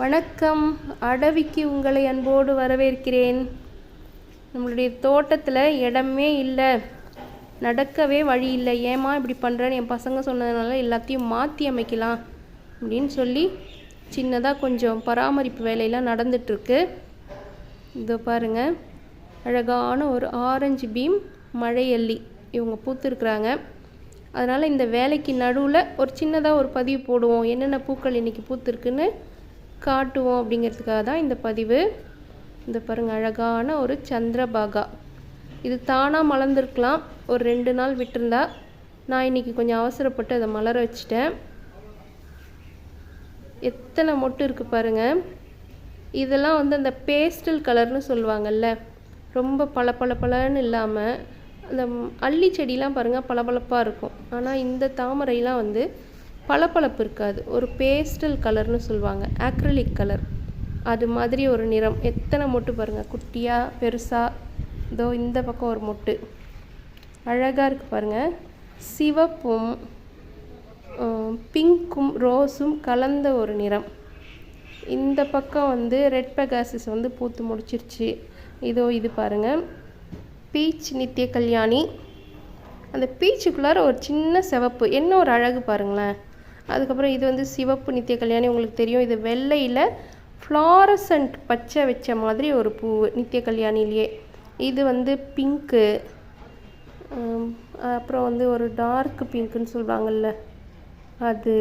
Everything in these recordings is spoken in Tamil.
வணக்கம். அடவிக்கு உங்களை அன்போடு வரவேற்கிறேன். நம்மளுடைய தோட்டத்தில் இடமே இல்லை. நடக்கவே வழி இல்லை. ஏம்மா இப்படி பண்ணுறேன்னு என் பசங்க சொன்னதுனால எல்லாத்தையும் மாற்றி அமைக்கலாம் அப்படின்னு சொல்லி சின்னதாக கொஞ்சம் பராமரிப்பு வேலையெல்லாம் நடந்துட்டுருக்கு. இதோ பாருங்கள் அழகான ஒரு ஆரஞ்சு பீம் மழையல்லி இவங்க பூத்துருக்குறாங்க. அதனால் இந்த வேலைக்கு நடுவில் ஒரு சின்னதாக ஒரு பதிவு போடுவோம். என்னென்ன பூக்கள் இன்றைக்கி பூத்துருக்குன்னு காட்டுவோம் அப்படிங்கிறதுக்காக தான் இந்த பதிவு. இந்த பாருங்கள் அழகான ஒரு சந்திரபாகா. இது தானாக மலர்ந்துருக்கலாம். ஒரு ரெண்டு நாள் விட்டுருந்தா நான் இன்றைக்கி கொஞ்சம் அவசரப்பட்டு அதை மலர வச்சிட்டேன். எத்தனை மொட்டு இருக்குது பாருங்கள் இதெல்லாம் வந்து அந்த பேஸ்டல் கலர்னு சொல்லுவாங்கல்ல. ரொம்ப பல பள இல்லாமல் அந்த அள்ளி செடிலாம் பாருங்கள் பளபளப்பாக இருக்கும். ஆனால் இந்த தாமரைலாம் வந்து பளபளப்பு இருக்காது ஒரு பேஸ்டல் கலர்னு சொல்லுவாங்க. Acrylic colour. அது மாதிரி ஒரு நிறம். எத்தனை மொட்டு பாருங்கள் குட்டியாக பெருசாக இதோ இந்த பக்கம் ஒரு மொட்டு. அழகாக இருக்குது பாருங்கள் சிவப்பும் பிங்க்கும் ரோஸும் கலந்த ஒரு நிறம். இந்த பக்கம் வந்து ரெட் பெகாசிஸ் வந்து பூத்து முடிச்சிருச்சு. இதோ இது பாருங்கள் பீச் நித்திய கல்யாணி. அந்த பீச்சுக்குள்ளார ஒரு சின்ன சிவப்பு. என்ன ஒரு அழகு பாருங்களேன். அதுக்கப்புறம் இது வந்து சிவப்பு நித்திய கல்யாணி உங்களுக்கு தெரியும். இது வெள்ளையில் ஃப்ளாரசன்ட் பச்சை வச்ச மாதிரி ஒரு பூ நித்திய கல்யாணிலேயே இது வந்து பிங்க்கு. அப்புறம் வந்து ஒரு டார்க் பிங்க்குன்னு சொல்லுவாங்கல்ல அது.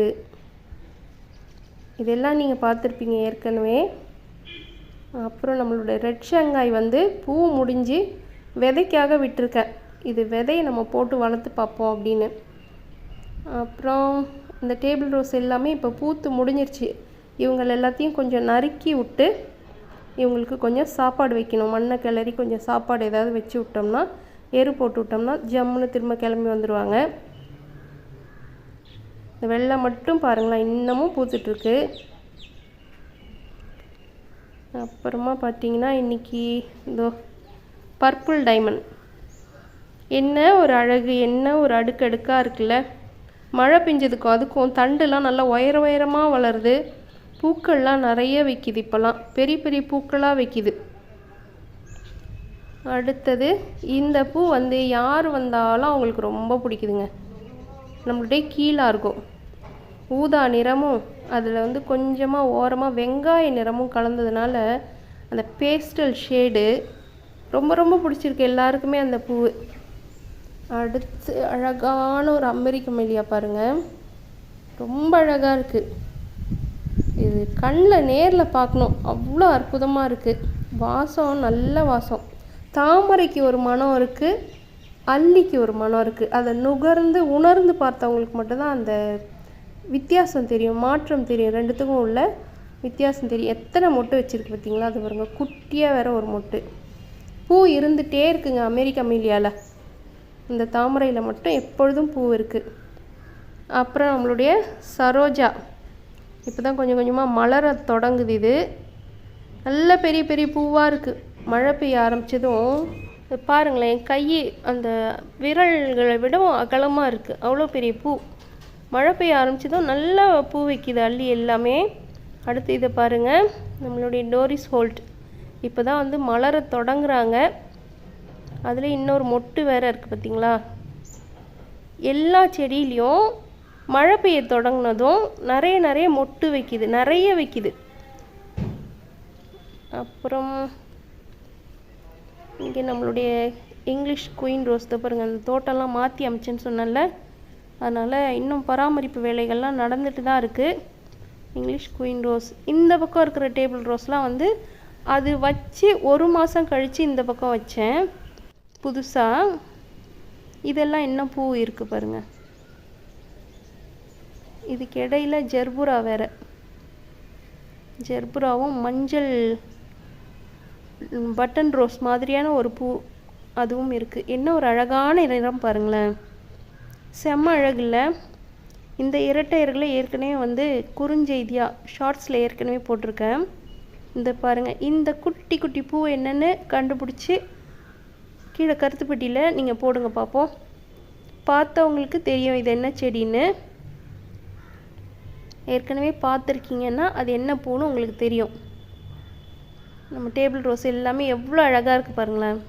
இதெல்லாம் நீங்கள் பார்த்துருப்பீங்க ஏற்கனவே. அப்புறம் நம்மளோட ரெட் ஷங்காய் வந்து பூ முடிஞ்சு விதைக்காக விட்டிருக்கேன். இது விதையை நம்ம போட்டு வளர்த்து பார்ப்போம் அப்படின்னு. அப்புறம் இந்த டேபிள் ரோஸ் எல்லாமே இப்போ பூத்து முடிஞ்சிருச்சு. இவங்க எல்லாத்தையும் கொஞ்சம் நறுக்கி விட்டு இவங்களுக்கு கொஞ்சம் சாப்பாடு வைக்கணும். மண்ணை கிளறி கொஞ்சம் சாப்பாடு ஏதாவது வச்சு விட்டோம்னா எரு போட்டு விட்டோம்னா ஜம்முன்னு திரும்ப கிளம்பி வந்துடுவாங்க இந்த வெள்ளை மட்டும் பாருங்களேன் இன்னமும் பூத்துட்ருக்கு அப்புறமா பார்த்தீங்கன்னா இன்றைக்கி இதோ பர்பிள் டைமண்ட் என்ன ஒரு அழகு என்ன ஒரு அடுக்கடுக்காக இருக்குல்ல? மழை பெஞ்சதுக்கும் அதுக்கும் தண்டுலாம் நல்லா உயர உயரமாக வளருது. பூக்கள்லாம் நிறைய வைக்குது இப்போல்லாம் பெரிய பெரிய பூக்களாக வைக்குது. அடுத்தது இந்த பூ வந்து யார் வந்தாலும் அவங்களுக்கு ரொம்ப பிடிக்குதுங்க. நம்மளுடைய கீழாக இருக்கும். ஊதா நிறமும் அதில் வந்து கொஞ்சமாக ஓரமாக வெங்காய நிறமும் கலந்ததுனால அந்த பேஸ்டல் ஷேடு ரொம்ப ரொம்ப பிடிச்சிருக்கு எல்லாருக்குமே அந்த பூ அடுத்து அழகான ஒரு அமெரிக்க மல்லியா பாருங்கள் ரொம்ப அழகாக இருக்குது இது கண்ணில் நேரில் பார்க்கணும் அவ்வளோ அற்புதமாக இருக்குது வாசம் நல்ல வாசம். தாமரைக்கு ஒரு மனம் இருக்குது அல்லிக்கு ஒரு மனம் இருக்குது அதை நுகர்ந்து உணர்ந்து பார்த்தவங்களுக்கு மட்டும்தான் அந்த வித்தியாசம் தெரியும். மாற்றம் தெரியும். ரெண்டுத்துக்கும் உள்ள வித்தியாசம் தெரியும். எத்தனை மொட்டு வச்சுருக்கு பார்த்தீங்களா அது பாருங்கள் குட்டியாக வேற ஒரு மொட்டு. பூ இருந்துகிட்டே இருக்குங்க அமெரிக்க மீலியாவில் இந்த தாமரையில் மட்டும் எப்பொழுதும் பூ இருக்குது அப்புறம் நம்மளுடைய சரோஜா. இப்போ தான் கொஞ்சம் கொஞ்சமாக மலர தொடங்குது இது. நல்ல பெரிய பெரிய பூவாக இருக்குது மழை பெய்ய ஆரம்பித்ததும் பாருங்களேன் என் கை அந்த விரல்களை விடவும் அகலமாக இருக்குது அவ்வளோ பெரிய பூ. மழை பெய்ய ஆரம்பிச்சதும் நல்லா பூ வைக்குது அள்ளி எல்லாமே. அடுத்து இதை பாருங்கள் நம்மளுடைய டோரிஸ் ஹோல்ட். இப்போ தான் வந்து மலர தொடங்குறாங்க. அதில் இன்னொரு மொட்டு வேறு இருக்குது பார்த்தீங்களா எல்லா செடியிலையும் மழை பெய்ய தொடங்கினதும் நிறைய நிறைய மொட்டு வைக்குது நிறைய வைக்குது. அப்புறம் இங்கே நம்மளுடைய இங்கிலீஷ் குயின் ரோஸ் தான் பாருங்கள் அந்த தோட்டம்லாம் மாற்றி அமைச்சேன்னு சொன்னேன்ல. அதனால் இன்னும் பராமரிப்பு வேலைகள்லாம் நடந்துட்டு தான் இருக்குது இங்கிலீஷ் குயின் ரோஸ் இந்த பக்கம் இருக்கிற டேபிள் ரோஸ்லாம் வந்து அது வச்சு ஒரு மாதம் கழித்து இந்த பக்கம் வச்சேன். புதுசாக இதெல்லாம் இன்னும் பூ இருக்குது பாருங்கள் இதுக்கு இடையில ஜெர்புரா வேற. ஜெர்புராவும் மஞ்சள் பட்டன் ரோஸ் மாதிரியான ஒரு பூ அதுவும் இருக்குது என்ன ஒரு அழகான நிறம் பாருங்களேன். செம்ம அழகில் இந்த இரட்டையர்களை ஏற்கனவே வந்து குறுஞ்செய்தியாக ஷார்ட்ஸில் ஏற்கனவே போட்டிருக்கேன். இந்த பாருங்கள் இந்த குட்டி குட்டி பூ என்னென்னு கண்டுபிடிச்சி கீழே கருத்து பெட்டியில் நீங்கள் போடுங்க பார்ப்போம் பார்த்தவங்களுக்கு தெரியும் இது என்ன செடின்னு. ஏற்கனவே பார்த்துருக்கீங்கன்னா அது என்ன பூன்னு உங்களுக்கு தெரியும். நம்ம டேபிள் ரோஸ் எல்லாமே எவ்வளோ அழகாக இருக்குது பாருங்களேன்.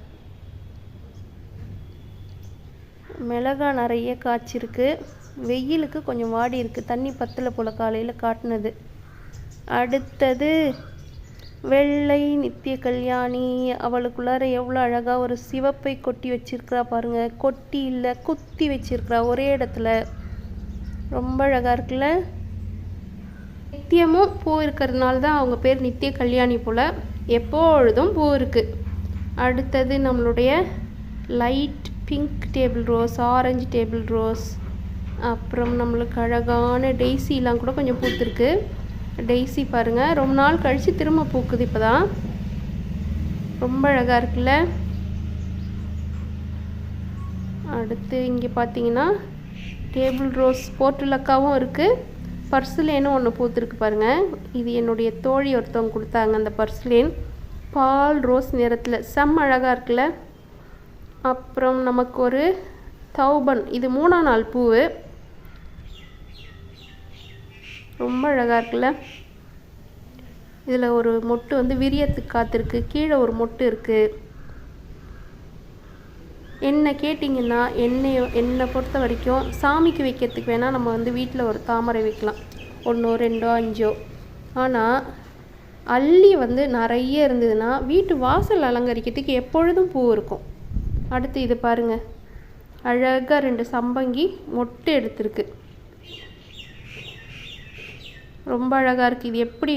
மிளகா நிறைய காய்ச்சிருக்கு. வெயிலுக்கு கொஞ்சம் வாடி இருக்குது தண்ணி பத்தலை போல் காலையில் காட்டினது. அடுத்தது வெள்ளை நித்திய கல்யாணி. அவளுக்குள்ளார எவ்வளோ அழகாக ஒரு சிவப்பை கொட்டி வச்சிருக்கிறா பாருங்க. கொட்டி இல்லை குத்தி வச்சிருக்கிறா ஒரே இடத்துல. ரொம்ப அழகாக இருக்குல்ல? நித்தியமும் பூ இருக்கிறதுனால தான் அவங்க பேர் நித்திய கல்யாணி போல் எப்பொழுதும் பூ இருக்குது அடுத்தது நம்மளுடைய light pink table rose orange table rose. அப்புறம் நம்மளுக்கு அழகான டெய்ஸிலாம் கூட கொஞ்சம் பூத்துருக்கு. டெய்ஸி பாருங்கள் ரொம்ப நாள் கழித்து திரும்ப பூக்குது இப்போ தான் ரொம்ப அழகாக இருக்குல்ல? அடுத்து இங்கே பார்த்தீங்கன்னா டேபிள் ரோஸ் போர்ட்டுலக்காவும் இருக்குது பர்சுலேனும் ஒன்று பூத்துருக்கு பாருங்கள் இது என்னுடைய தோழி ஒருத்தவங்க கொடுத்தாங்க அந்த பர்சுலேன். பால் ரோஸ் நிறத்தில். செம்ம அழகாக இருக்குல்ல? அப்புறம் நமக்கு ஒரு தௌபன். இது மூணாம் நாள் பூவு. ரொம்ப அழகாக இருக்குல்ல? இதில் ஒரு மொட்டு வந்து விரியத்துக்கு காத்திருக்கு. கீழே ஒரு மொட்டு இருக்குது என்ன கேட்டிங்கன்னா எண்ணெய் என்னை பொறுத்த வரைக்கும் சாமிக்கு வைக்கிறதுக்கு வேணால் நம்ம வந்து வீட்டில் ஒரு தாமரை வைக்கலாம். ஒன்றோ ரெண்டோ அஞ்சோ. ஆனால் அள்ளி வந்து நிறைய இருந்ததுன்னா வீட்டு வாசல் அலங்கரிக்கிறதுக்கு எப்பொழுதும் பூ இருக்கும். அடுத்து இது பாருங்க. அழகாக ரெண்டு சம்பங்கி மொட்டு எடுத்திருக்கு. ரொம்ப அழகாக இருக்குது இது எப்படி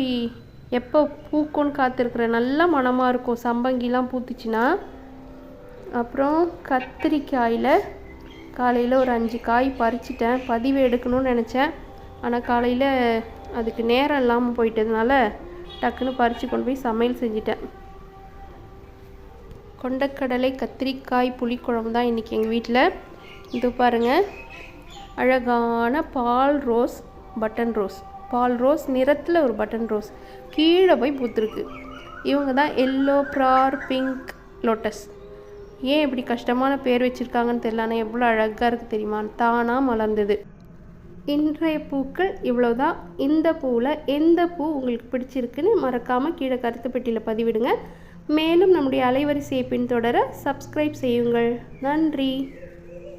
எப்போ பூக்கும்னு காத்திருக்கிறேன் நல்ல மணமாக இருக்கும். சம்பங்கிலாம் பூத்துச்சுன்னா. அப்புறம் கத்திரிக்காயில் காலையில் ஒரு அஞ்சு காய் பறிச்சிட்டேன். பதிவு எடுக்கணும்னு நினச்சேன். ஆனால் காலையில் அதுக்கு நேரம் இல்லாமல் போயிட்டதுனால டக்குன்னு பறித்து கொண்டு போய் சமையல் செஞ்சிட்டேன். கொண்டக்கடலை கத்திரிக்காய் புளிக்குழம்பு தான் இன்றைக்கி எங்கள் வீட்டில் இது பாருங்கள் அழகான ball rose button rose. Ball rose நிறத்தில் ஒரு பட்டன் ரோஸ். கீழே போய் பூத்துருக்கு இவங்க தான் எல்லோ ப்ரார் பிங்க் லோட்டஸ். ஏன் இப்படி கஷ்டமான பேர் வச்சுருக்காங்கன்னு தெரியல ஆனால் எவ்வளோ அழகாக இருக்குது தெரியுமா? தானாக மலர்ந்தது. இன்றைய பூக்கள் இவ்வளோதான் இந்த பூவில் எந்த பூ உங்களுக்கு பிடிச்சிருக்குன்னு மறக்காமல் கீழே கருத்து பெட்டியில் பதிவிடுங்க. மேலும் நம்முடைய அலைவரிசையை பின்தொடர சப்ஸ்கிரைப் செய்யுங்கள். நன்றி.